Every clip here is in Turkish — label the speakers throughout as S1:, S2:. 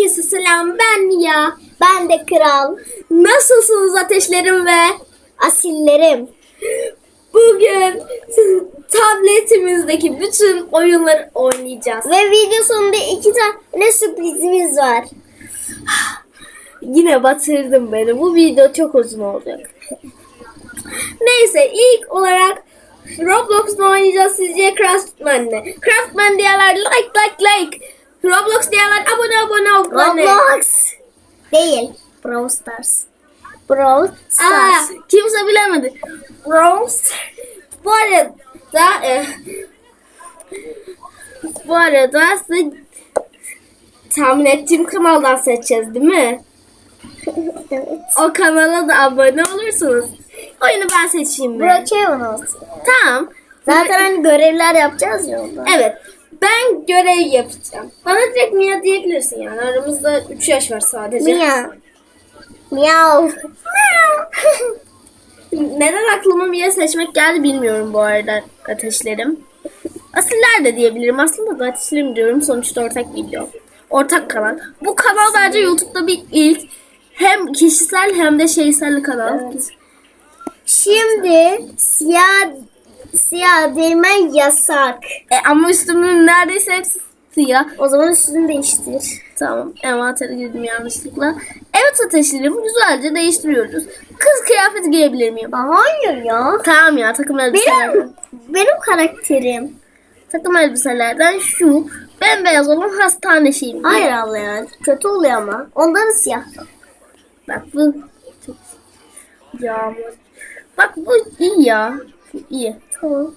S1: Herkese selam ben ya.
S2: Ben de kral.
S1: Nasılsınız ateşlerim ve
S2: Asillerim.
S1: bugün tabletimizdeki bütün oyunları oynayacağız.
S2: Ve video sonunda iki tane sürprizimiz var.
S1: Yine batırdım beni. Bu video çok uzun olacak. Neyse ilk olarak Roblox'ta oynayacağız sizce Craftman'le. Craftman diyenler like like like. Roblox diyenler abone abone abone.
S2: Roblox. Değil. Brawl Stars. Brawl
S1: Aa,
S2: Stars.
S1: kimse bilemedi. Bronze. Bu arada e, bu arada size tahmin ettiğim kanaldan seçeceğiz değil mi?
S2: evet.
S1: O kanala da abone olursunuz. Oyunu ben seçeyim mi?
S2: Brookhaven olsun.
S1: Tamam.
S2: Zaten hani görevler yapacağız ya onda.
S1: Evet. Ben görev yapacağım. Bana direkt Mia diyebilirsin yani. Aramızda 3 yaş var sadece.
S2: Mia. Miau.
S1: Neden aklıma Mia seçmek geldi bilmiyorum bu arada ateşlerim. Asiller de diyebilirim. Aslında da ateşlerim diyorum. Sonuçta ortak video. Ortak kanal. Bu kanal bence YouTube'da bir ilk. Hem kişisel hem de şeysel kanal.
S2: Şimdi siyah siyah değmen yasak.
S1: E, ama üstümün neredeyse hepsi siyah.
S2: O zaman üstünü değiştir.
S1: Tamam. Envantere girdim yanlışlıkla. Evet ateşlerimi güzelce değiştiriyoruz. Kız kıyafeti giyebilir miyim?
S2: Aa, Hayır ya.
S1: Tamam ya takım elbiselerden.
S2: Benim benim karakterim.
S1: Takım elbiselerden şu bembeyaz olan hastane şeyim.
S2: Hayır abla ya. Kötü oluyor ama. Ondan siyah.
S1: Bak bu yağmur. Bak bu iyi ya. Bu iyi.
S2: Tamam.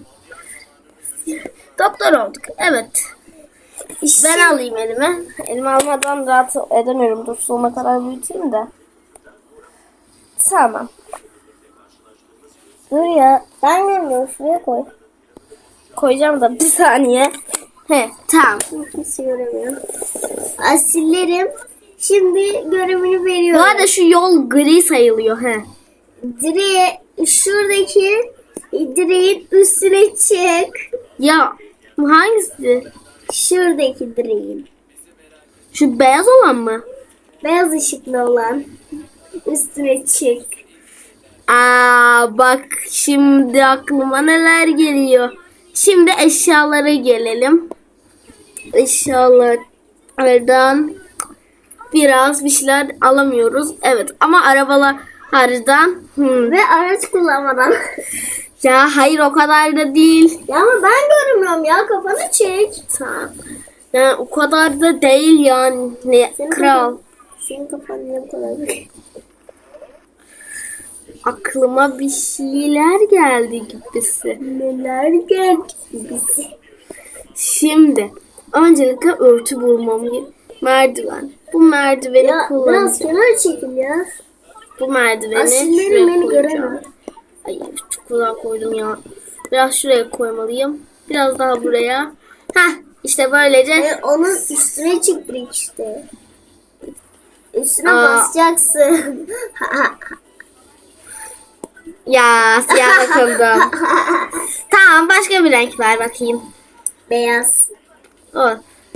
S1: Doktor olduk. Evet. Ben alayım elime. Elime almadan rahat edemiyorum. Dur sonuna kadar büyüteyim de. Tamam.
S2: Dur ya. Ben görmüyorum. Şuraya koy.
S1: Koyacağım da bir saniye. He tamam.
S2: Kimse göremiyor. Asillerim. Şimdi görevini
S1: Bu
S2: veriyorum.
S1: arada şu yol gri sayılıyor. He.
S2: Direğe şuradaki direğin üstüne çık.
S1: Ya hangisi?
S2: Şuradaki direğin.
S1: Şu beyaz olan mı?
S2: Beyaz ışıklı olan. Üstüne çık.
S1: Aa bak şimdi aklıma neler geliyor. Şimdi eşyalara gelelim. Eşyalardan biraz bir şeyler alamıyoruz. Evet ama arabalardan hmm.
S2: Ve araç kullanmadan.
S1: ya hayır o kadar da değil.
S2: ya ama ben görmüyorum ya. Kafanı çek.
S1: Tamam. Yani o kadar da değil yani.
S2: Senin
S1: Kral.
S2: kafan- Senin kafan ne bu kadar?
S1: Aklıma bir şeyler geldi gibisi.
S2: Neler geldi bize.
S1: Şimdi öncelikle örtü bulmamı merdiven. Bu merdiveni
S2: Ya biraz
S1: kullanacağım.
S2: kenar çekil ya.
S1: Bu merdiveni
S2: Asillerim
S1: şuraya
S2: beni
S1: koyacağım. Ay çok uzağa koydum ya. Biraz şuraya koymalıyım. Biraz daha buraya. Heh işte böylece.
S2: E, onun üstüne çık direkt işte. Üstüne
S1: Aa.
S2: basacaksın.
S1: Ya siyah bakıldım. tamam başka bir renk ver bakayım.
S2: Beyaz.
S1: O.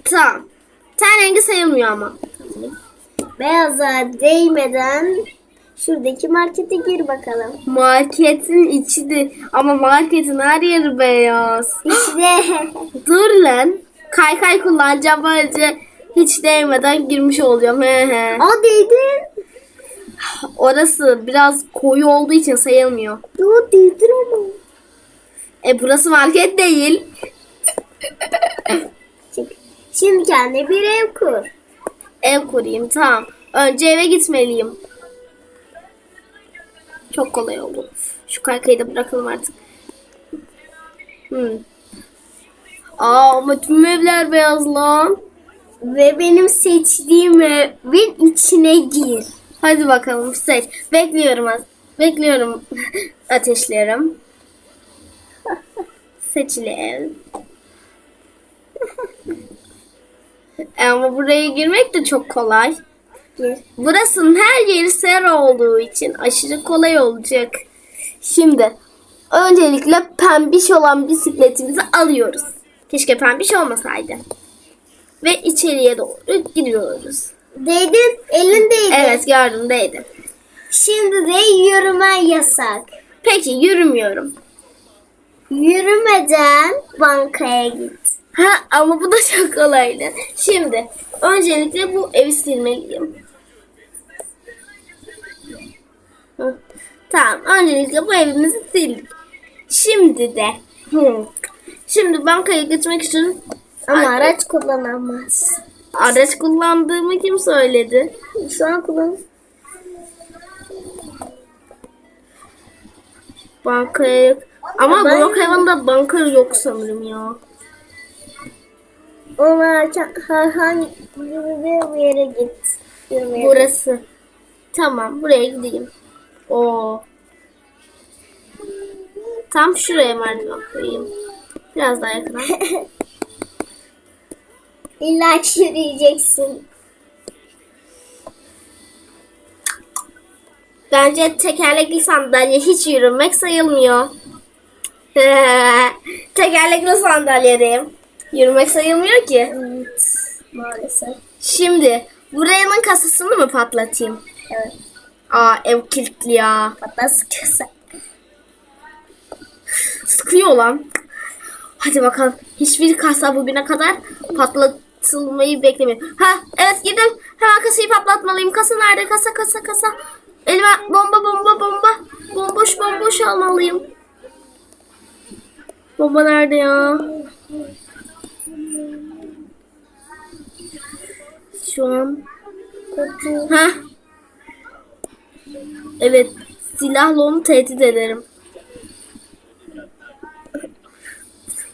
S1: Tamam. Ten rengi sayılmıyor ama.
S2: Beyaza değmeden şuradaki markete gir bakalım.
S1: Marketin içi de ama marketin her yeri beyaz.
S2: İşte.
S1: Dur lan. Kaykay kullanacağım böylece hiç değmeden girmiş olacağım. He he.
S2: Aa değdin.
S1: Orası biraz koyu olduğu için sayılmıyor.
S2: Yo değdin ama.
S1: E burası market değil.
S2: Şimdi kendine bir ev kur.
S1: Ev kurayım tamam. Önce eve gitmeliyim. Çok kolay oldu. Şu kaykayı da bırakalım artık. Hmm. Aa ama tüm evler beyaz lan.
S2: Ve benim seçtiğim evin içine gir.
S1: Hadi bakalım seç. Bekliyorum. Bekliyorum ateşlerim. Seçili ev. Ama buraya girmek de çok kolay.
S2: Gir.
S1: Burasının her yeri sera olduğu için aşırı kolay olacak. Şimdi öncelikle pembiş olan bisikletimizi alıyoruz. Keşke pembiş olmasaydı. Ve içeriye doğru gidiyoruz.
S2: Değdin. Elin değdi.
S1: Evet gördüm değdi.
S2: Şimdi de yürümen yasak.
S1: Peki yürümüyorum.
S2: Yürümeden bankaya git.
S1: Ha ama bu da çok kolaydı. Şimdi öncelikle bu evi silmeliyim. Tamam öncelikle bu evimizi sildik. Şimdi de hı, şimdi bankaya gitmek için
S2: Ama
S1: Ay,
S2: araç kullanamaz.
S1: araç kullandığımı kim söyledi?
S2: Şu an kullan.
S1: Bankaya ama
S2: Ben-
S1: Brookhaven'da banka yok sanırım ya.
S2: Ona herhangi bir yere git. Yürümeye.
S1: Burası. Tamam buraya gideyim. O. Tam şuraya merdiven koyayım. Biraz daha yakına.
S2: İlla ki yürüyeceksin.
S1: Bence tekerlekli sandalye hiç yürümek sayılmıyor. tekerlekli sandalyedeyim. Yürümek sayılmıyor ki.
S2: Evet. Maalesef.
S1: Şimdi buranın kasasını mı patlatayım?
S2: Evet.
S1: Aa ev kilitli ya.
S2: Hatta sıkıyorsa.
S1: Sıkıyor lan. Hadi bakalım. Hiçbir kasa bugüne kadar patlatılmayı beklemiyor. Ha evet girdim. Hemen kasayı patlatmalıyım. Kasa nerede? Kasa kasa kasa. Elime bomba bomba bomba. Bomboş bomboş almalıyım. Bomba nerede ya? Şu an. Ha? Evet. Silahla onu tehdit ederim.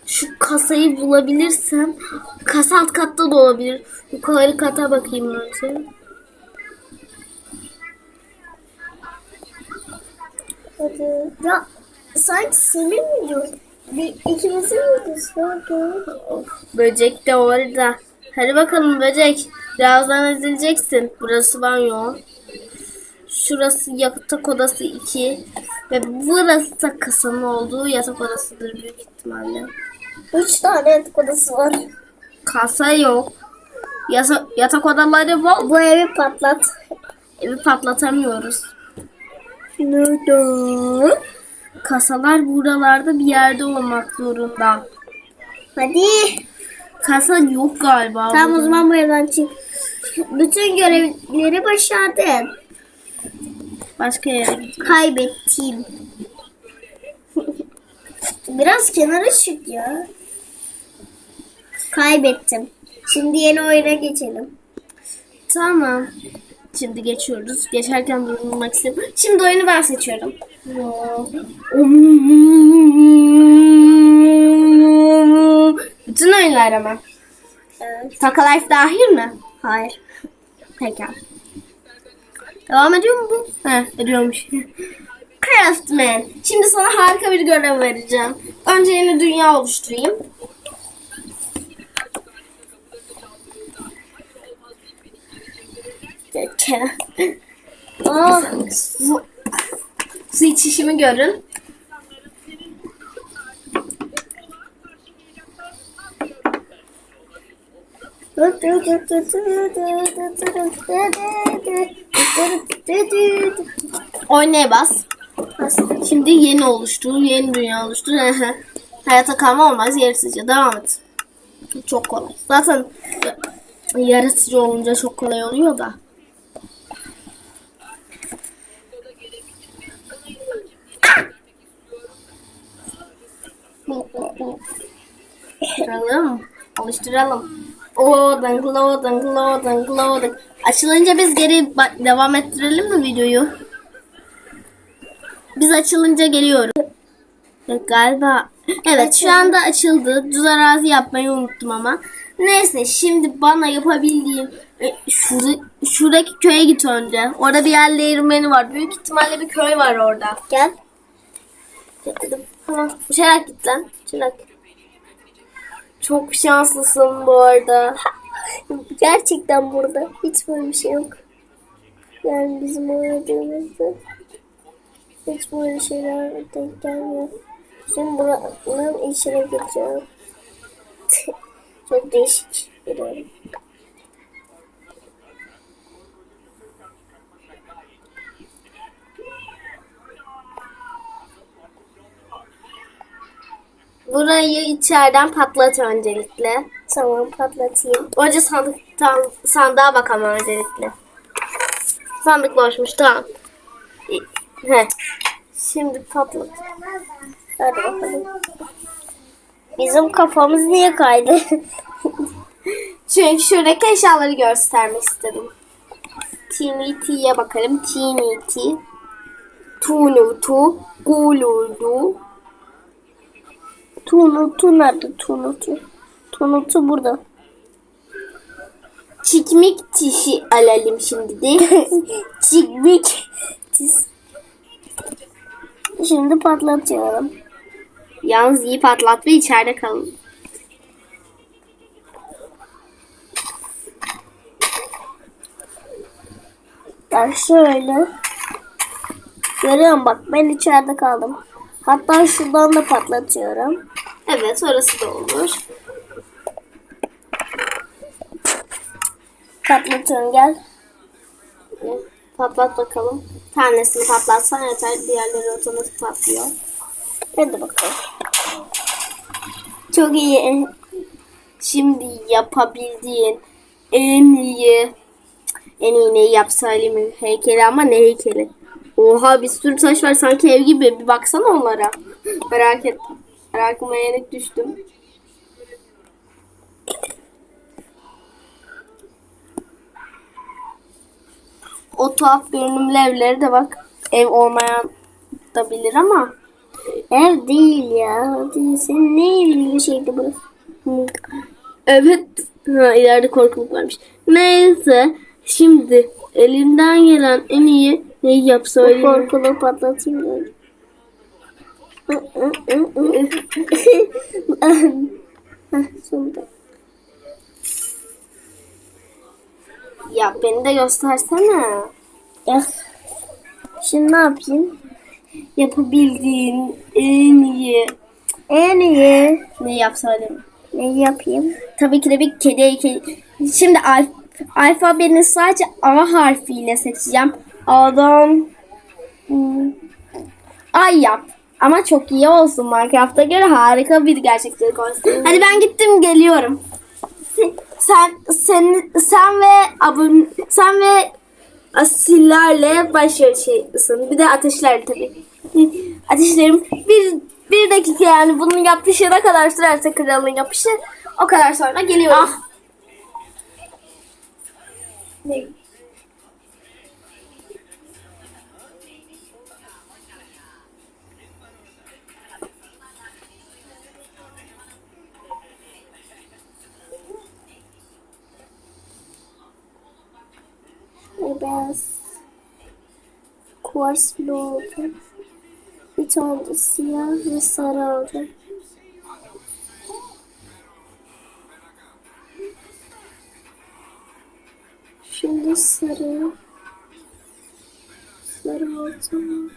S1: Şu kasayı bulabilirsem kasa alt katta da olabilir. Yukarı kata bakayım önce.
S2: Hadi. Ya sanki senin mi Bir ikimizin videosu vardı.
S1: Böcek de orada. Hadi bakalım böcek. Birazdan ezileceksin. Burası banyo. Şurası yatak odası 2. Ve burası da kasanın olduğu yatak odasıdır büyük ihtimalle.
S2: Üç tane yatak odası var.
S1: Kasa yok. Yasa- yatak odaları bol.
S2: Bu evi patlat.
S1: Evi patlatamıyoruz. Nerede? Kasalar buralarda bir yerde olmak zorunda.
S2: Hadi.
S1: Kasa yok galiba.
S2: Tamam o
S1: burada.
S2: zaman bu evden çık. Bütün görevleri başardın.
S1: Başka yere gideyim.
S2: Kaybettim. Biraz kenara çık ya. Kaybettim. Şimdi yeni oyuna geçelim.
S1: Tamam. Şimdi geçiyoruz. Geçerken durmak istiyorum. Şimdi oyunu ben seçiyorum. Bütün oyunlar ama.
S2: Evet.
S1: Taka Life dahil mi?
S2: Hayır.
S1: Peki. Devam ediyor mu bu? He, ediyormuş. Craftman. Şimdi sana harika bir görev vereceğim. Önce yeni dünya oluşturayım.
S2: Aa,
S1: Su, su içişimi görün. Oynaya bas. Şimdi yeni oluştur, yeni dünya oluştur. Hayata kalma olmaz, yaratıcı. Devam et. Çok kolay. Zaten ya- yaratıcı olunca çok kolay oluyor da. Alıştıralım. Alıştıralım. Loading, loading, loading, loading. Açılınca biz geri devam ettirelim mi videoyu? Biz açılınca geliyorum. Evet, galiba. Evet şu anda açıldı. Düz arazi yapmayı unuttum ama. Neyse şimdi bana yapabildiğim e, şurada, şuradaki köye git önce. Orada bir yer değirmeni var. Büyük ihtimalle bir köy var orada.
S2: Gel.
S1: Dedim. Tamam. Uçarak git lan. Uçarak. Çok şanslısın bu arada.
S2: Gerçekten burada hiç böyle bir şey yok. Yani bizim oynadığımızda hiç böyle şeyler denk gelmiyor. Şimdi buranın içine gireceğim. Çok değişik bir yer.
S1: Burayı içeriden patlat öncelikle.
S2: Tamam patlatayım.
S1: Önce sandıktan, sandığa bakalım öncelikle. Sandık boşmuş tamam. He. Şimdi patlat.
S2: Hadi bakalım. Bizim kafamız niye kaydı?
S1: Çünkü şuradaki eşyaları göstermek istedim. TNT'ye bakalım. TNT. Tunutu. Guludu.
S2: Tunutu nerede? Tunutu. Tunutu burada.
S1: Çikmik tişi alalım şimdi de.
S2: Çikmik. Şimdi patlatıyorum.
S1: Yalnız iyi patlat ve içeride kalın.
S2: Ben şöyle. Görüyorum bak ben içeride kaldım. Hatta şuradan da patlatıyorum.
S1: Evet orası da olur.
S2: Patlatıyorum gel.
S1: Patlat bakalım. Tanesini patlatsan yeter. Diğerleri otomatik patlıyor.
S2: Hadi bakalım.
S1: Çok iyi. Şimdi yapabildiğin en iyi en iyi neyi yapsaydım heykeli ama ne heykeli? Oha bir sürü taş var sanki ev gibi. Bir baksana onlara. Merak ettim. Merakıma yenik düştüm. O tuhaf görünümlü evleri de bak. Ev olmayan da bilir ama
S2: Ev değil ya. Değil. Senin ne evin bir şeydi burası?
S1: Hı. Evet. Ha, ileride korkuluk varmış. Neyse. Şimdi elimden gelen en iyi neyi yapsa
S2: Bu
S1: öyle.
S2: korkulu patlatayım da. Sonunda.
S1: Ya beni de göstersene.
S2: Ya. Şimdi ne yapayım?
S1: Yapabildiğin en iyi
S2: En iyi.
S1: öyle mi?
S2: Ne yapayım?
S1: Tabii ki de bir kedi heykeli. Şimdi alf alfabenin sadece A harfiyle seçeceğim. A'dan hmm, Ay yap. Ama çok iyi olsun Minecraft'a göre harika bir gerçekçilik olsun. Hadi ben gittim geliyorum. Sen sen sen ve abun sen ve asillerle başarısın. Bir de ateşler tabii. Ateşlerim bir bir dakika yani bunun yapışı ne kadar sürerse kralın yapışı o kadar sonra geliyorum. Ah. Ne?
S2: Beyaz. Kuvars bloğu oldu. Bir tane siyah ve sarı oldu. Şimdi sarı. Sarı oldu.